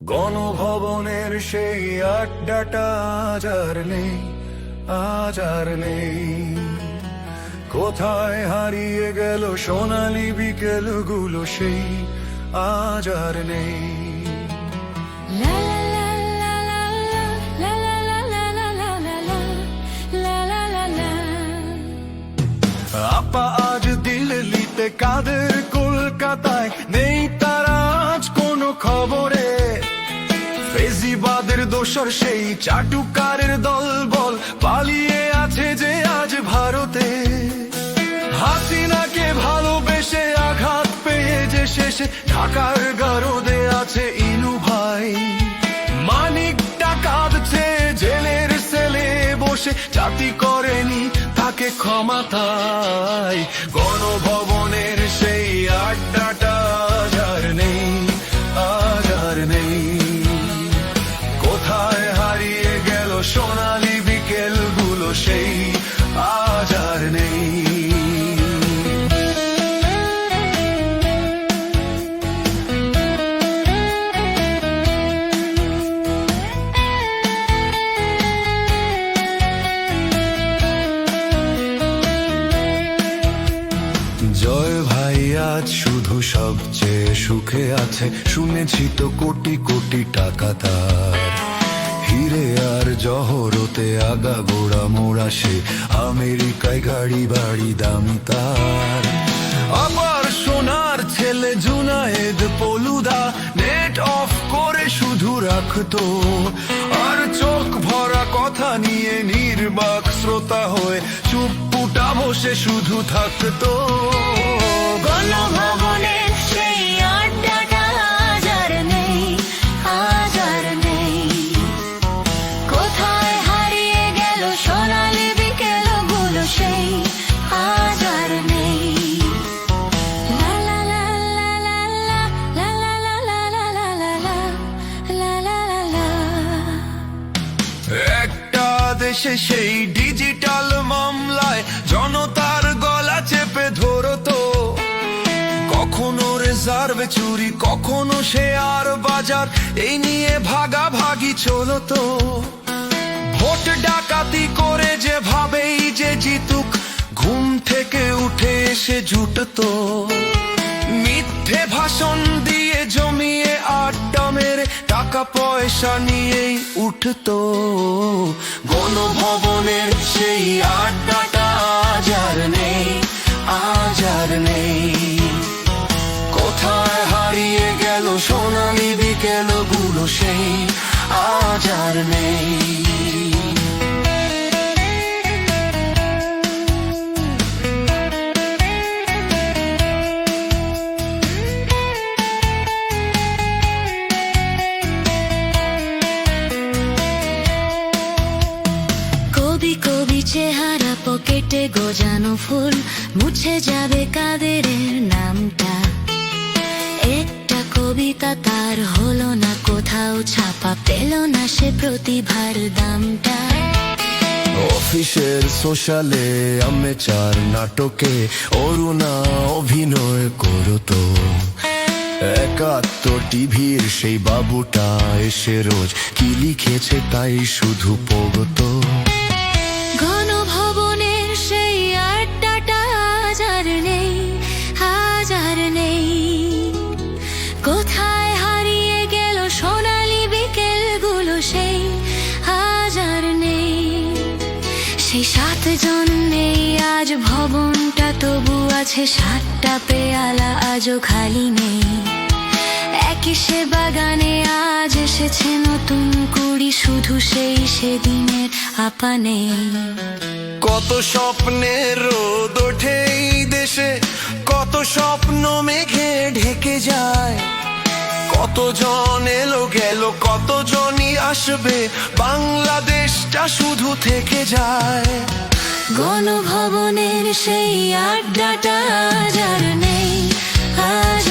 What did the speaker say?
গণভবনের সেই আড্ডাটা আজার নেই আজার নেই কোথায় হারিয়ে গেল সোনালি বিকেলগুলো সেই আজার নেই আপা আজ দিল্লিতে কাদের ফেজিবাদের দোসর সেই চাটুকারের দল বল, পালিয়ে আছে যে আজ ভারতে। হাসিনাকে ভালোবেসে আঘাত পেয়ে যে শেষে ঢাকার গারদে আছে ইনু ভাই। মানিকটা কাঁদছে জেলের সেলে বসে, জাতি করেনি তাকে ক্ষমা তাই। গণভবনের গেল সোনালি বিকেলগুলো সেই আজ আর নেই। জয় ভাই শুধু সবচেয়ে সুখে আছে। শুনেছি তো কোটি কোটি টাকা তার। হিরে আর জহরতে আগা গোড়া মোড়া সে আমেরিকায় গাড়ি বাড়ি দামি তার। আবার সোনার ছেলে জুনায়েদ পলুদা নেট অফ করে শুধু রাখতো। আর চোখ ভরা কথা নিয়ে নির্বাক শ্রোতা হয়ে চুপপুটা বসে শুধু থাকতো। দেশে সেই ডিজিটাল মামলায়, জনতার গলা চেপে ধরতো কখনো রিজার্ভ চুরি, কখনো শেয়ার বাজার, এই নিয়ে ভাগাভাগি চলতো ভোট ডাকাতি করে যেভাবেই যে জিতুক, ঘুম থেকে উঠে এসে জুটতো। মিথ্যে ভাষণ টাকা পয়সা নিয়েই উঠত। গণভবনের সেই আড্ডাটা আজার নেই আজার নেই। কোথায় হারিয়ে গেল সোনালি বিকেলগুলো সেই আজ আর নেই। কবি চেহারা পকেটে গোজানো ফুল, মুছে যাবে কাদের নামটা। একটা কবিতা তার হলো না, কোথাও ছাপা পেল না সে প্রতিভার দামটা। অফিসের সোশ্যালে আমি চার নাটকে অরুণা অভিনয় করতো একাত্তর টিভির সেই বাবুটা এসে রোজ কি লিখেছে তাই শুধু পগতো নেই, আজ ভবনটা তবু আছে সাতটা পেয়ালা, আজও খালি নেই। একই সে বাগানে আজ এসেছে নতুন কুড়ি, শুধু সেই সেদিনের আপা নেই কত স্বপ্নের রোদ ওঠে দেশে, কত স্বপ্ন মেঘে ঢেকে যায়। কতজন এলো, গেল, কতজনই আসবে? বাংলাদেশটা শুধু থেকে যায়। গণভবনের সেই আড্ডাটা যার নেই, আজ